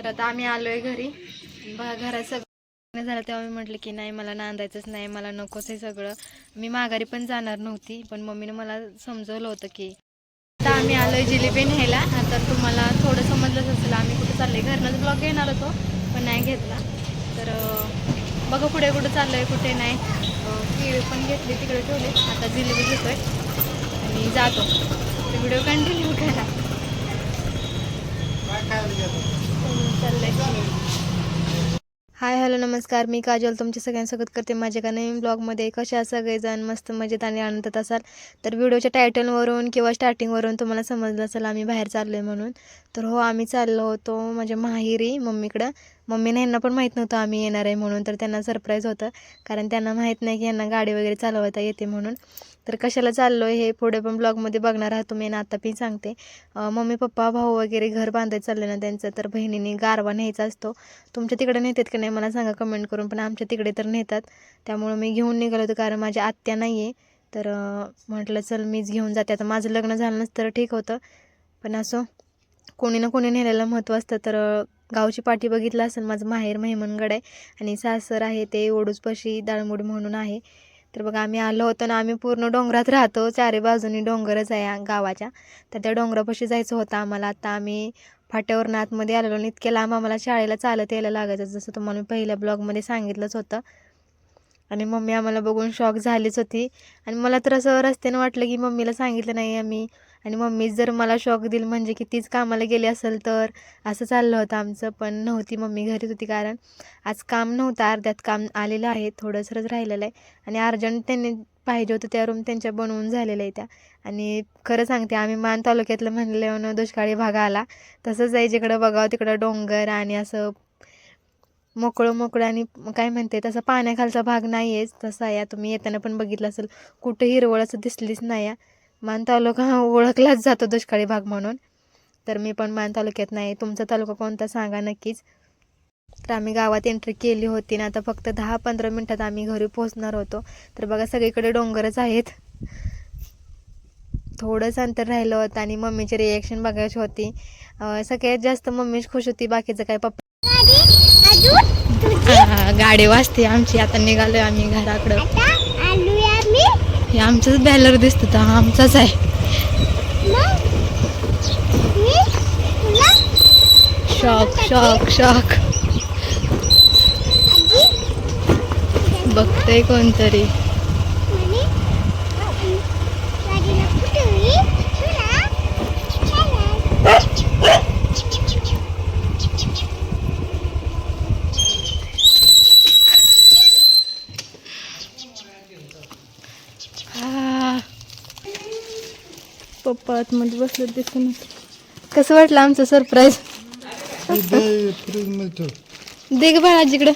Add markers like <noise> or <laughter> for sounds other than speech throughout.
तर आता आम्ही आलोय घरी. बघा घरात सगळं झालं. तेव्हा मी म्हटलं की नाही मला नांदायचंच नाही मला नकोच हे सगळं. मी माघारी पण जाणार नव्हती पण मम्मीने मला समजवलं होतं की आता आम्ही आलोय जिलेबी न्यायला. आता तुम्हाला थोडं समजलंच असेल आम्ही कुठं चाललंय? घरनंच ब्लॉग घेणार होतो पण नाही घेतला. तर बघा पुढे कुठं चाललंय कुठे नाही. केळी पण घेतली तिकडे ठेवले. आता जिलेबी घेतोय आणि जातो. व्हिडिओ कंटिन्यू करा. चाललंय हाय हॅलो नमस्कार. मी काजल. तुमच्या सगळ्यांसोबत करते माझ्या का नवीन ब्लॉगमध्ये. कशा सगळेजण? मस्त मजेत आणि आनंदात असाल? तर व्हिडिओच्या टायटलवरून किंवा स्टार्टिंगवरून तुम्हाला समजलं असेल आम्ही बाहेर चाललो आहे म्हणून. तर हो आम्ही चाललो होतो माझ्या माहेरी मम्मीकडं. मम्मीने यांना पण माहीत नव्हतं आम्ही येणार आहे म्हणून तर त्यांना सरप्राईज होतं. कारण त्यांना माहीत नाही की यांना गाडी वगैरे चालवता येते म्हणून. तर कशाला चाललो आहे हे पुढे पण ब्लॉगमध्ये बघणार आहात तुम्ही. आणि आता पण सांगते. मम्मी पप्पा भाऊ वगैरे घर बांधायचं चाललं ना त्यांचं तर बहिणीने गारवा न्यायचा असतो. तुमच्या तिकडे नेतात का नाही? मला सांगा कमेंट करून. पण आमच्या तिकडे तर नेतात. त्यामुळं मी घेऊन निघालो होतो कारण माझ्या आत्या नाही आहे तर म्हटलं चल मीच घेऊन जाते. आता माझं लग्न झालं नसतं तर ठीक होतं. पण असं कोणी ना कोणी नेलेलं महत्त्व असतं. तर गावची पाठी बघितलं असेल माझं माहेर महिमनगड आहे. आणि सासर आहे ते ओडूसपाशी दाळमुडी म्हणून आहे. तर बघा आम्ही आलो होतो ना आम्ही पूर्ण डोंगरात राहतो. चारी बाजूनी डोंगरच आहे या गावाच्या. तर त्या डोंगरापाशी जायचं होतं आम्हाला. आता आम्ही फाट्यावरून आतमध्ये आलेलो आणि इतक्या लांब आम्हाला शाळेला चालत यायला लागायचं. जसं तुम्हाला मी पहिल्या ब्लॉगमध्ये सांगितलंच होतं. आणि मम्मी आम्हाला बघून शॉक झालीच होती. आणि मला तर असं रस्त्यानं वाटलं की मम्मीला सांगितलं नाही आम्ही आणि मम्मीच जर मला शॉक दिल म्हणजे की तीच कामाला गेली असेल तर? असं चाललं होतं आमचं पण नव्हती मम्मी घरीच होती कारण आज काम नव्हतं अर्ध्यात काम आलेलं आहे थोडंसंच राहिलेलं आहे. आणि अर्जंट त्यांनी पाहिजे होतं त्या रूम त्यांच्या बनवून झालेल्या आहे त्या. आणि खरं सांगते आम्ही मान तालुक्यातलं म्हणलं दुष्काळी भाग आला. तसंच आहे जिकडं बघावं तिकडं डोंगर आणि असं मोकळं मोकळं आणि काय म्हणते तसा पाण्याखालचा भाग नाही आहेच तसा आहे. तुम्ही येताना पण बघितलं असेल कुठं हिरवळ असं दिसलीच नाही आहे. मान तालुका हा ओळखलाच जातो दुष्काळी भाग म्हणून. तर मी पण मान तालुक्यात नाही. तुमचा तालुका कोणता सांगा नक्कीच. तर आम्ही गावात एंट्री केली होती ना आता फक्त दहा पंधरा मिनटात आम्ही घरी पोहोचणार होतो. तर बघा सगळीकडे डोंगरच आहेत. थोडंच अंतर राहिलं होतं आणि मम्मीची रिॲक्शन बघायची होती. सगळ्यात जास्त मम्मीच खुश होती बाकीचं काय पप्पा हा, गाडी वाजते आमची. आता निघालोय आम्ही घराकडं. हे आमचाच बॅलर दिसतो तर हा आमचाच आहे. शॉक शॉक शॉक बघतंय कोणतरी. पप्पा आतमध्ये बसले दिसून कसं वाटलं आमचं सरप्राईज दे ग बाळा जिकडं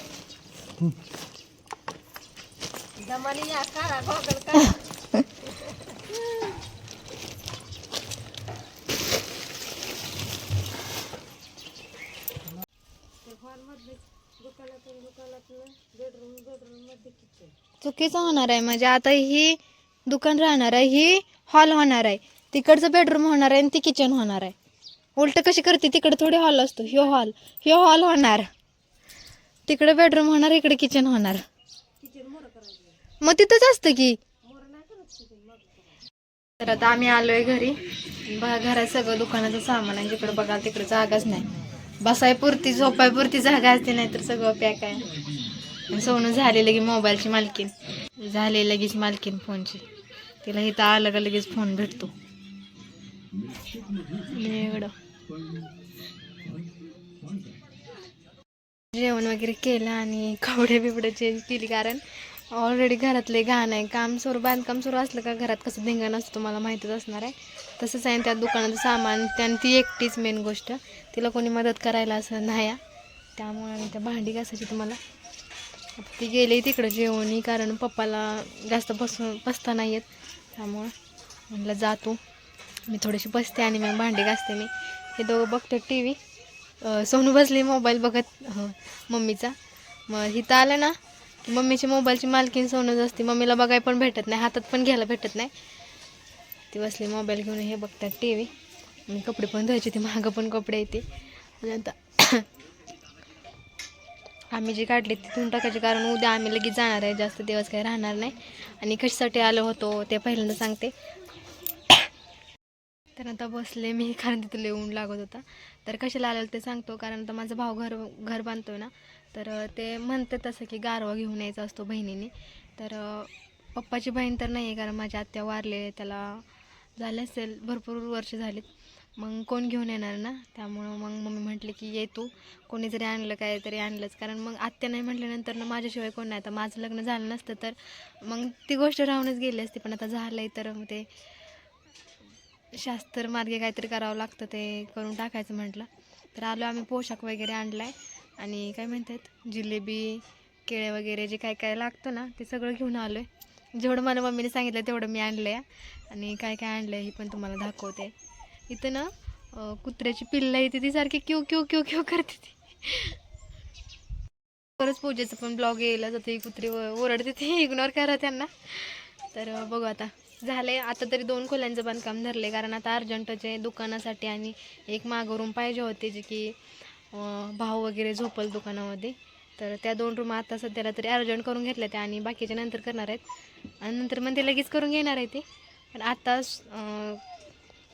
चुकीचं होणार आहे म्हणजे आता ही दुकान राहणार आहे ही हॉल होणार आहे. तिकडचं बेडरूम होणार आहे आणि ती किचन होणार आहे. उलट कशी करते तिकडे थोडे हॉल असतो ह्यो हॉल ह्यो हॉल होणार. तिकडे बेडरूम होणार इकडे किचन होणार. मग तिथंच असतं की. तर आता आम्ही आलोय घरी. बघा घरात सगळं दुकानाचं सामान आहे. जिकडे बघाल तिकडे जागाच नाही. बसाय पुरती झोपाय पुरती जागा असते नाही तर सगळं पॅक आहे. सोनू झाले लगे मोबाईलची मालकीन झाले लगेच मालकीन फोनची तिला इथं आलं का लगेच फोन भेटतो. जेवण वगैरे केलं आणि कपडे बिबडे चेंज केली कारण ऑलरेडी घरातले घाण आहे. काम सुरू बांधकाम सुरू असलं का घरात कसं धिंगाणं असतं तुम्हाला माहीतच असणार आहे. तसंच आहे त्या दुकानाचं सामान त्यानं ती एकटीच मेन गोष्ट. तिला कोणी मदत करायला असं नाही त्यामुळे आणि त्या भांडी घासायची तुम्हाला. ती गेली तिकडं जेवणी कारण पप्पाला जास्त बसून बसता नाही येत. त्यामुळं म्हटलं जातो. मी थोडीशी बसते आणि मग भांडी घासते मी. हे दोघं बघतात टी व्ही सोनू बसली मोबाईल बघत हो, मम्मीचा. मग इथं आलं ना की मम्मीची मोबाईलची मालकीन सोनूच असते. मम्मीला बघाय पण भेटत नाही हातात पण घ्यायला भेटत नाही. ती बसली मोबाईल घेऊन हे बघतात टी व्ही आणि कपडे पण धुवायचे ते मागं पण कपडे येते आणि आता <coughs> आम्ही जी काढली ती धुवून टाकायची कारण उद्या आम्ही लगेच जाणार आहे. जास्त दिवस काही राहणार नाही. आणि कशासाठी आलो होतो ते पहिल्यांदा सांगते. तर आता बसले मी कारण तिथं लिहून लागत होता. तर कशाला आलेलं ते सांगतो कारण आता माझा भाऊ घर घर बांधतो ना तर ते म्हणते तसं की गारवा घेऊन यायचा असतो बहिणीने. तर पप्पाची बहीण तर नाही आहे कारण माझ्या आत्या वारले त्याला झाले असेल भरपूर वर्ष झालीत. मग कोण घेऊन येणार ना? त्यामुळं मग मम्मी म्हटली की ये तू कोणी जरी आणलं काय तरी आणलंच. कारण मग आत्या नाही म्हटल्यानंतर ना माझ्याशिवाय कोण नाही. आता माझं लग्न झालं नसतं तर मग ती गोष्ट राहूनच गेली असती पण आता झालं आहे तर मग ते शास्त्र मार्गे काहीतरी करावं लागतं ते करून टाकायचं म्हटलं. तर आलो आम्ही पोशाख वगैरे आणला आहे आणि काय म्हणतात जिलेबी केळे वगैरे जे काय काय लागतं ना ते सगळं घेऊन आलो आहे जेवढं मला मम्मीने सांगितलं तेवढं मी आणलं आहे आणि काय काय आणलं आहे हे पण तुम्हाला दाखवते. इथं ना कुत्र्याची पिल्लं येते ती सारखी क्यू क्यू क्यू क्यू करते ती. खरंच पूजेचं पण ब्लॉग येईल जाते कुत्री व- ओरडते ते इग्नोर करा त्यांना. तर बघू आता. झाले आता तरी दोन खोल्यांचं बांधकाम धरले कारण आता अर्जंटचे दुकानासाठी आणि एक मागं रूम पाहिजे होते जे की भाऊ वगैरे झोपल दुकानामध्ये. तर त्या दोन रूम आता सध्याला तरी अर्जंट करून घेतल्या त्या आणि बाकीच्या नंतर करणार आहेत. आणि नंतर मग ते लगेच करून घेणार आहे ते. पण आत्ताच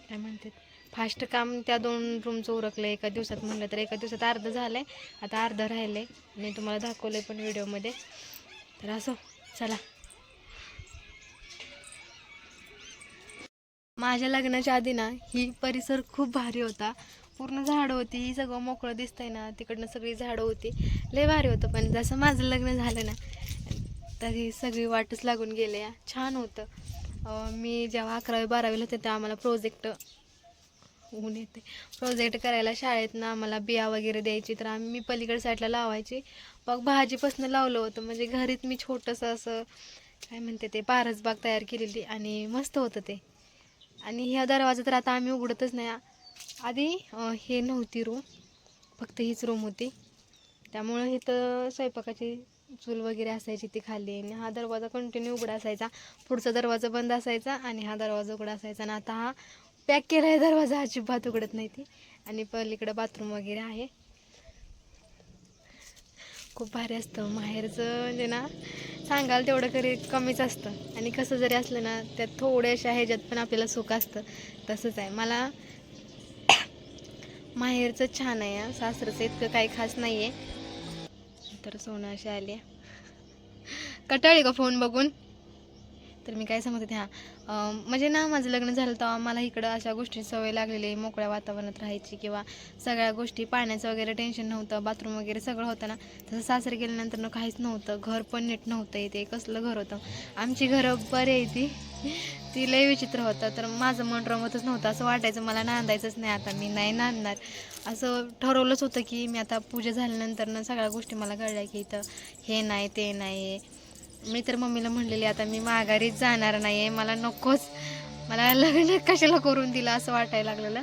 काय म्हणतात फास्ट काम त्या दोन रूमचं उरकलं एका दिवसात म्हणलं तर एका दिवसात अर्धं झालं आहे आता अर्धं राहिलं आहे मी तुम्हाला दाखवलं आहे पण व्हिडिओमध्ये तर असो चला. माझ्या लग्नाच्या आधी ना ही परिसर खूप भारी होता. पूर्ण झाडं होती ही सगळं मोकळं दिसतंय ना तिकडनं सगळी झाडं होती. लय भारी होतं पण जसं माझं लग्न झालं ना तरी सगळी वाटच लागून गेले छान होतं. मी जेव्हा अकरावी बारावीला होते तेव्हा आम्हाला प्रोजेक्ट ऊन येते. प्रोजेक्ट करायला शाळेत ना आम्हाला बिया वगैरे द्यायची तर आम्ही मी पलीकडे साईडला लावायची. मग भाजीपासून लावलं होतं म्हणजे घरीच मी छोटंसं असं काय म्हणते ते पारसबाग तयार केलेली आणि मस्त होतं ते. आणि ह्या दरवाजा तर आता आम्ही उघडतच नाही. आधी हे नव्हती रूम फक्त हीच रूम होती. त्यामुळं इथं स्वयंपाकाची चूल वगैरे असायची ती खाली. आणि हा दरवाजा कंटिन्यू उघडा असायचा. पुढचा दरवाजा बंद असायचा आणि हा दरवाजा उघडा असायचा. आणि आता हा पॅक केला आहे दरवाजा. अजिबात उघडत नाही ती. आणि पलीकडं बाथरूम वगैरे आहे. खूप भारी असतं. माहेरचं म्हणजे ना सांगाल तेवढं करी कमीच असतं. आणि कसं जरी असलं ना त्यात थोड्याशा ह्याच्यात पण आपल्याला सुख असतं. तसंच आहे. मला <coughs> माहेरचं छान आहे. सासरचं इतकं काही खास नाही आहे तर सोनं अशी आली <laughs> कटाळी का फोन बघून. तर मी काय सांगत होते हां म्हणजे ना माझं लग्न झालं तेव्हा मला इकडं अशा गोष्टी सवय लागलेली आहे. मोकळ्या वातावरणात राहायची किंवा सगळ्या गोष्टी पाण्याचं वगैरे टेन्शन नव्हतं. बाथरूम वगैरे सगळं होतं ना. तसं सासरे गेल्यानंतर काहीच नव्हतं. घर पण नीट नव्हतं इथे. कसलं घर होतं? आमची घरं बरे आहे ती. ती लय विचित्र होतं. तर माझं मन रमतच नव्हतं. असं वाटायचं मला नांदायचंच नाही आता. मी नाही नांदणार. असं ठरवलंच होतं की मी आता पूजा झाल्यानंतर ना सगळ्या गोष्टी मला कळल्या की इथं हे नाही ते नाही मी तर मम्मीला म्हणलेली आता मी माघारीच जाणार नाही आहे मला नकोच. मला लग्न कशाला करून दिलं असं वाटायला लागलेलं.